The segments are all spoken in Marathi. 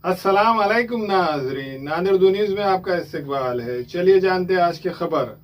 अस्सलाम वालेकुम नाजरीन। नादिर न्यूज़ में आपका इस्तकबाल है। चलिए जानते हैं आज की खबर।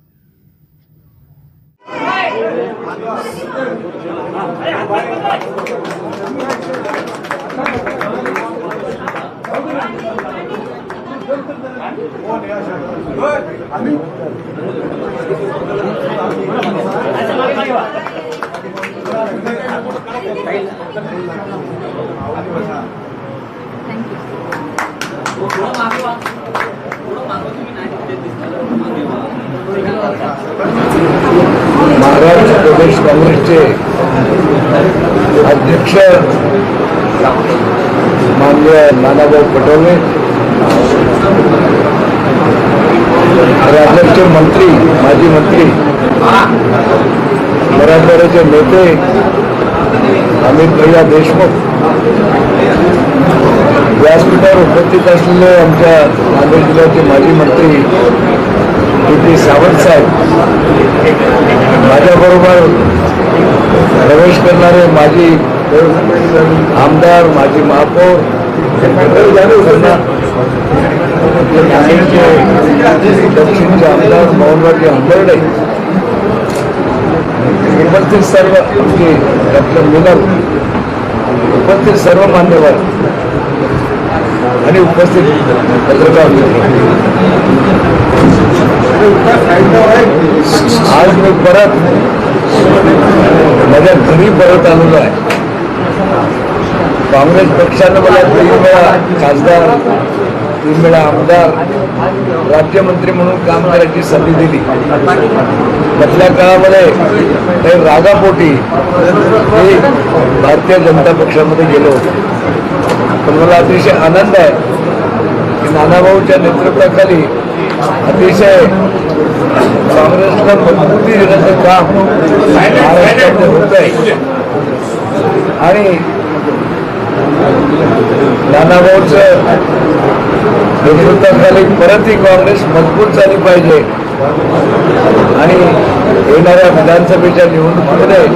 अध्यक्ष माननीय नानाभाऊ पटोले. राज्याचे मंत्री माजी मंत्री मराठवाड्याचे नेते अमित भैया देशमुख. व्यासपीठावर उपस्थित असलेले आमच्या नांदेड जिल्ह्याचे माजी मंत्री डी पी सावंत साहेब. माझ्याबरोबर प्रवेश करणारे माजी आमदार माजी महापौर दक्षिणचे आमदार मोहनराजे आंबर्डे उपस्थित सर्व आमचे डॉक्टर मिनल उपस्थित सर्व मान्यवर उपस्थित पत्रकार आज मी परत, माझ्या घरी परत आलेलो आहे. काँग्रेस पक्षानं मला तीन वेळा खासदार तीन वेळा आमदार राज्यमंत्री म्हणून काम करायची संधी दिली. मधल्या काळामध्ये काही रागापोटी मी भारतीय जनता पक्षामध्ये गेलो. पण मला अतिशय आनंद आहे की नानाभाऊच्या नेतृत्वाखाली अतिशय काँग्रेसला मजबूती देण्याचं काम महाराष्ट्रामध्ये होत आहे आणि नानाभाऊचं नेतृत्वाखाली परत ही काँग्रेस मजबूत झाली पाहिजे. आणि येणाऱ्या विधानसभेच्या निवडणुकीमध्ये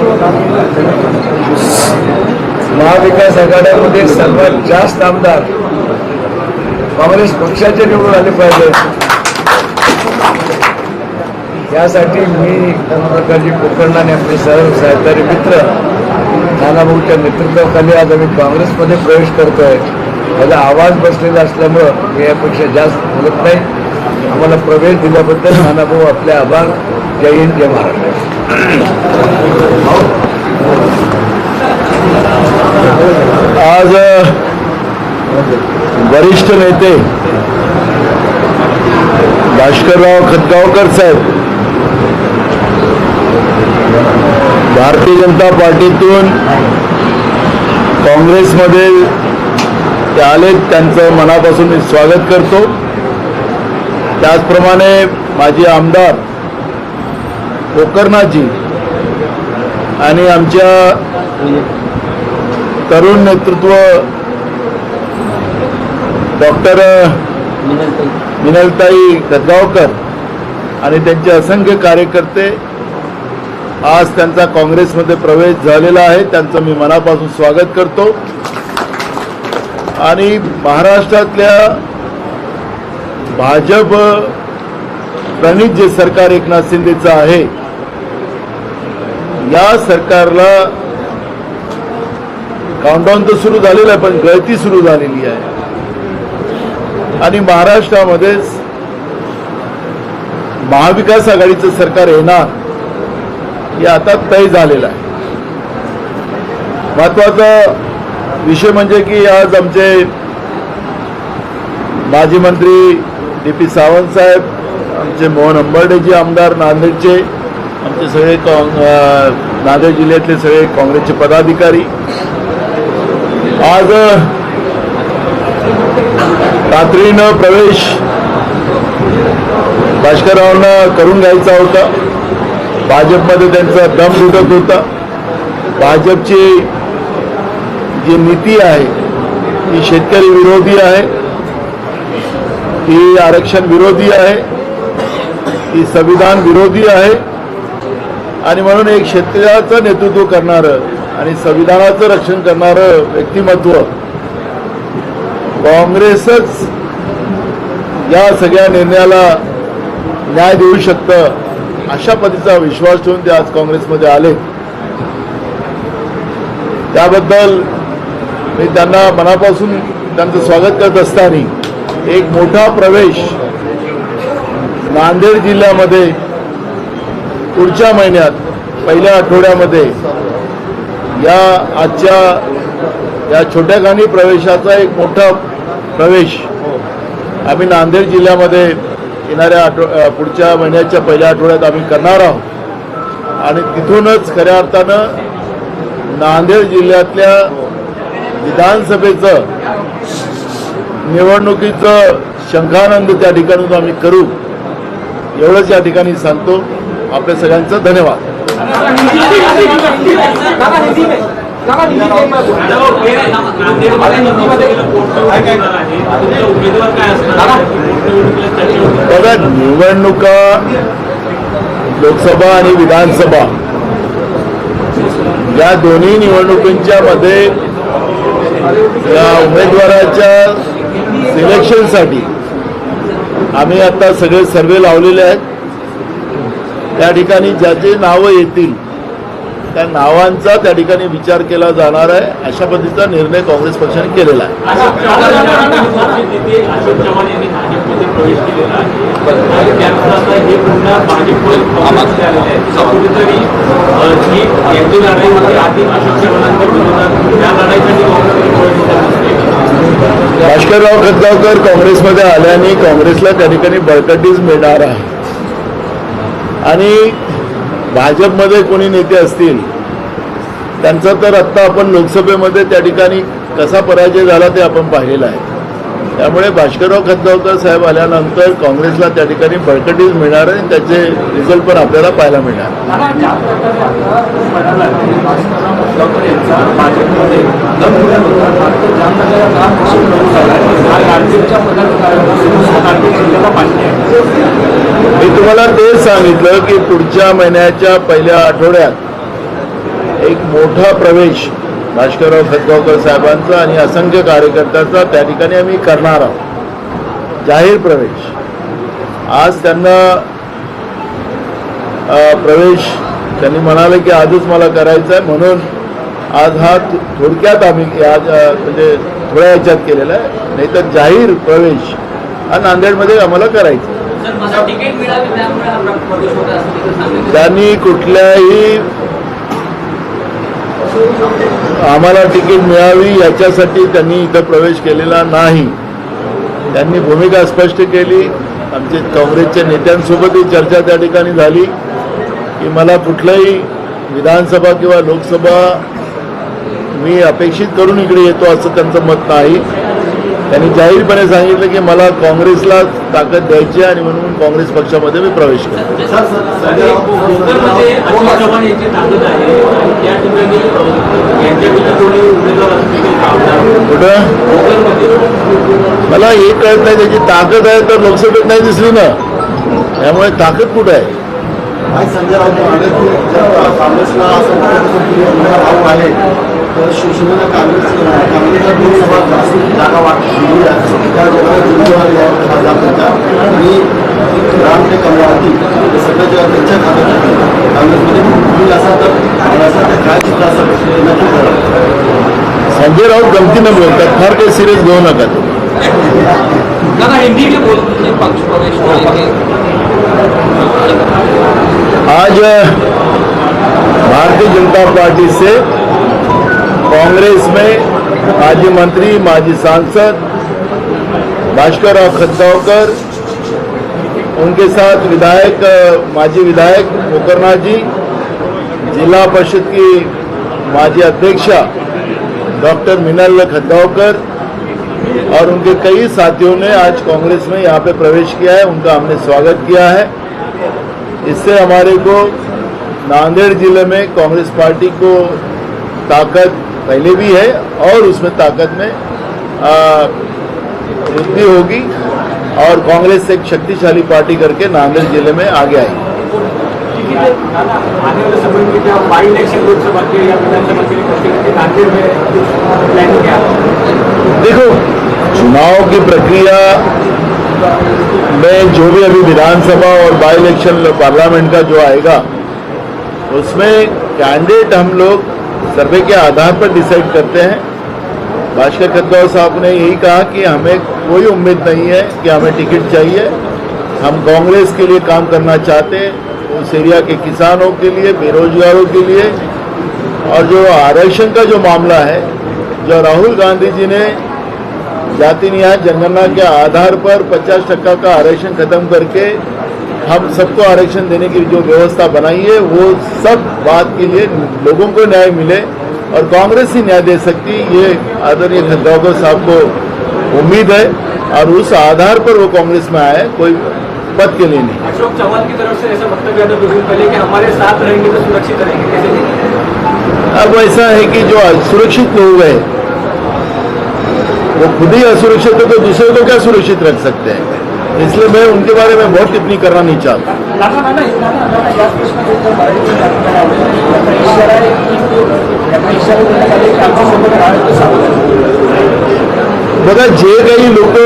महाविकास आघाड्यामध्ये सर्वात जास्त आमदार काँग्रेस पक्षाचे निवडून आले पाहिजे. यासाठी मी प्रकारची कोकणाने आपले सर्व सहकारी मित्र नानाभाऊच्या नेतृत्वाखाली आज आम्ही काँग्रेसमध्ये प्रवेश करतोय. माझा आवाज बसलेला असल्यामुळं मी यापेक्षा जास्त बोलत नाही. आम्हाला प्रवेश दिल्याबद्दल नानाभाऊ आपले आभार. जय हिंद जय महाराष्ट्र. आज वरिष्ठ नेते भास्करराव खतगावकर साहेब भारतीय जनता पार्टीतून काँग्रेसमध्ये ते आले त्यांचं मनापासून मी स्वागत करतो. त्याचप्रमाणे माजी आमदार कोकर्णाजी आणि आमच्या तरुण नेतृत्व डॉक्टर मिनलताई गदगावकर आणि त्यांचे असंख्य कार्यकर्ते आज त्यांचा काँग्रेसमध्ये प्रवेश झालेला आहे. त्यांचं मी मनापासून स्वागत करतो. आणि महाराष्ट्रातल्या भाजप प्रणित जे सरकार एकनाथ शिंदेचं आहे या सरकारला काउंटडाऊन तर सुरू झालेलं आहे पण गळती सुरू झालेली आहे. आणि महाराष्ट्रामध्ये महाविकास आघाडीचं सरकार येणार. हे आता तय झालेलं आहे. महत्त्वाचा विषय म्हणजे की आज आमचे माजी मंत्री डी पी सावंत साहेब आमचे मोहन अंबर्डेजी आमदार नांदेडचे आमचे सगळे काँग नांदेड जिल्ह्यातले सगळे काँग्रेसचे पदाधिकारी. आज रात्रीनं प्रवेश भास्कररावांना करून घ्यायचा होता. भाजपमध्ये त्यांचा दम सुटत होता. भाजपची जी नीती आहे ती शेतकरी विरोधी आहे ती आरक्षण विरोधी आहे ती संविधान विरोधी आहे आणि म्हणून एक शेतकऱ्याचं नेतृत्व करणारं आणि संविधानाचं रक्षण करणारं व्यक्तिमत्व काँग्रेसच या सगळ्या निर्णयाला न्याय देऊ शकतं. अशा पद्धतीचा विश्वास ठेवून ते आज काँग्रेसमध्ये आले. त्याबद्दल मी त्यांना मनापासून त्यांचं स्वागत करत असताना एक मोठा प्रवेश नांदेड जिल्ह्यामध्ये पुढच्या महिन्यात पहिल्या आठवड्यामध्ये या आजच्या या छोट्या गाणी प्रवेशाचा एक मोठा प्रवेश आम्ही नांदेड जिल्ह्यामध्ये येणाऱ्या आठव पुढच्या महिन्याच्या पहिल्या आठवड्यात आम्ही करणार आहोत. आणि तिथूनच खऱ्या अर्थानं नांदेड जिल्ह्यातल्या विधानसभेचं निवडणुकीचं शंखानंद त्या ठिकाणून आम्ही करू. एवढंच या ठिकाणी सांगतो. आपल्या सगळ्यांचं धन्यवाद. बघा निवडणुका लोकसभा आणि विधानसभा. या दोन्ही निवडणुकींच्या मध्ये या उमेदवाराच्या सिलेक्शनसाठी आम्ही आता सगळे सर्वे लावलेले आहेत. त्या ठिकाणी ज्याचे नावं येतील त्या नावांचा त्या ठिकाणी विचार केला जाणार आहे अशा पद्धतीचा निर्णय काँग्रेस पक्षाने केलेला आहे. भास्करराव खतगावकर काँग्रेसमध्ये आल्याने काँग्रेसला त्या ठिकाणी बळकटीच मिळणार आहे. आणि भाजपमध्ये कोणी नेते असतील त्यांचा तर आत्ता आपण लोकसभेमध्ये त्या ठिकाणी कसा पराजय झाला ते आपण पाहिलेलं आहे. त्यामुळे भास्करराव खतगावकर साहेब आल्यानंतर काँग्रेसला त्या ठिकाणी बळकटीच मिळणार आहे आणि त्याचे रिझल्ट पण आपल्याला पाहायला मिळणार. मी तुम्हाला तेच सांगितलं की पुढच्या महिन्याच्या पहिल्या आठवड्यात एक मोठा प्रवेश भास्करराव खतगावकर साहेबांचा आणि असंख्य कार्यकर्त्यांचा त्या ठिकाणी आम्ही करणार आहोत. जाहीर प्रवेश. आज त्यांना प्रवेश त्यांनी म्हणाले की आजच मला करायचा आहे म्हणून आज हा थोडक्यात आम्ही आज म्हणजे थोड्या ह्याच्यात केलेला आहे. नाहीतर जाहीर प्रवेश हा नांदेडमध्ये आम्हाला करायचा त्यांनी कुठल्याही आम्हाला तिकीट मिळावी याच्यासाठी त्यांनी इथं प्रवेश केलेला नाही. त्यांनी भूमिका स्पष्ट केली. आमचे काँग्रेसच्या नेत्यांसोबतही चर्चा त्या ठिकाणी झाली की मला कुठलंही विधानसभा किंवा लोकसभा मी अपेक्षित करून इकडे येतो असं त्यांचं मत नाही. त्यांनी जाहीरपणे सांगितलं की मला काँग्रेसला ताकद द्यायची आहे आणि म्हणून काँग्रेस पक्षामध्ये मी प्रवेश आमदार कुठं मला हे कळत नाही त्याची ताकद आहे तर लोकसभेत नाही दिसली ना त्यामुळे ताकद कुठं आहे संजय राऊत शिवसेनेला काँग्रेस काँग्रेसला दोन जास्त जागा वाटली त्या जगाला आणि राम ते कमलावती सगळं जेव्हा त्यांच्या खात्यात आहे, काँग्रेसमध्ये होईल असा तर असा तर काय चित्र असं नक्की करा संजय राऊत गमतीनं बोलतात फार काही सिरियस घेऊ नका तुम्ही. दादा हिंदी में बोल दीजिए पक्ष प्रवेश को लेके आज भारतीय जनता पार्टी से कांग्रेस में माजी मंत्री, माजी सांसद, भास्कर राव खतगावकर उनके साथ विधायक, माजी विधायक मुकरनाथ जी, जिला परिषद की माजी अध्यक्षा डॉक्टर मिनल खतगावकर और उनके कई साथियों ने आज कांग्रेस में यहाँ पे प्रवेश किया है। उनका हमने स्वागत किया है। इससे हमारे को नांदेड़ ज़िले में कांग्रेस पार्टी को ताकत पहले भी है और उसमें ताकत में वृद्धि होगी और कांग्रेस एक शक्तिशाली पार्टी करके नांदेड़ ज़िले में आगे आएगी। देखो, चुनाव की प्रक्रिया में जो भी अभी विधानसभा और बाई इलेक्शन पार्लियामेंट का जो आएगा, उसमें कैंडिडेट हम लोग सर्वे के आधार पर डिसाइड करते हैं। भास्कर खतगांव साहब ने यही कहा कि हमें कोई उम्मीद नहीं है कि हमें टिकट चाहिए। हम कांग्रेस के लिए काम करना चाहते हैं, उस एरिया के किसानों के लिए, बेरोजगारों के लिए। और जो आरक्षण का जो मामला है, जो राहुल गांधी जी ने जाति न्याय, जनगणना के आधार पर 50 टक्का का आरक्षण खत्म करके हम सबको आरक्षण देने की जो व्यवस्था बनाई है वो सब बात के लिए लोगों को न्याय मिले और कांग्रेस ही न्याय दे सकती। ये आदरणीय खतगांवकर साहब को उम्मीद है और उस आधार पर वो कांग्रेस में आए कोई पद के लिए नहीं। अशोक चौहान की तरफ़ से ऐसा वक्तव्य था कुछ दिन पहले कि हमारे साथ रहेंगे तो सुरक्षित रहेंगे कैसे अब ऐसा है कि जो सुरक्षित लोग हैं वो खुद ही असुरक्षित है तो दूसरे को क्या सुरक्षित रख सकते हैं? इसलिए मैं उनके बारे में बहुत टिप्पणी करना नहीं चाहता। बघा जे काही लोक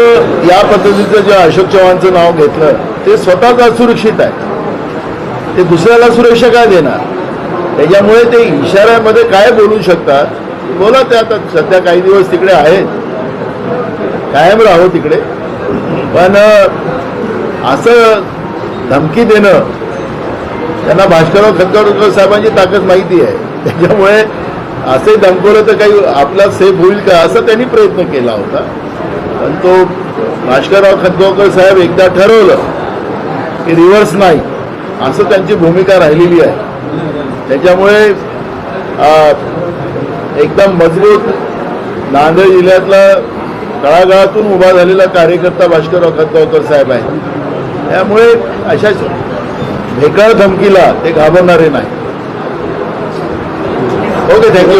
या पद्धतीचं जे अशोक चव्हाणचं नाव घेतलं ते स्वतःच असुरक्षित आहे. ते दुसऱ्याला सुरक्षा काय देणार? त्याच्यामुळे ते इशाऱ्यामध्ये काय बोलू शकतात? बोला ते आता सध्या काही दिवस तिकडे आहेत. कायम राहो तिकडे. पण असं धमकी देणं त्यांना भास्करराव खतगावकर साहेबांची ताकद माहिती आहे. त्याच्यामुळे असे धमकवलं तर काही आपला सेफ होईल का असा त्यांनी प्रयत्न केला होता. पण तो भास्करराव खतगावकर साहेब एकदा ठरवलं की रिव्हर्स नाही असं त्यांची भूमिका राहिलेली आहे. त्याच्यामुळे एकदम मजबूत नांदेड जिल्ह्यातला तळागाळातून उभा झालेला कार्यकर्ता भास्करराव खतगावकर साहेब आहे त्यामुळे अशा भेकाळ धमकीला ते घाबरणारे नाही. Okay thank you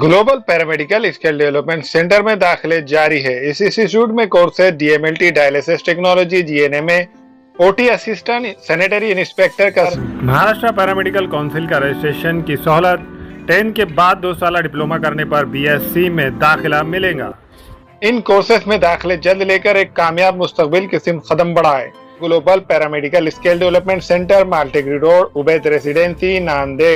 global paramedical skill development centre में दाखिले जारी है। इस इंस्टीट्यूट में कोर्स है DMLT dialysis technology GNMA OT assistant sanitary inspector का महाराष्ट्र पैरामेडिकल काउंसिल का रजिस्ट्रेशन की सहूलत। टेन के बाद दो साल डिप्लोमा करने पर बीएससी में दाखिला मिलेगा। इन कोर्सेज में दाखिले जल्द लेकर एक कामयाब मुस्तकबिल की सिम कदम बढ़ाए। Global paramedical skill development centre Maltekdi road Ubaid residency Nanded.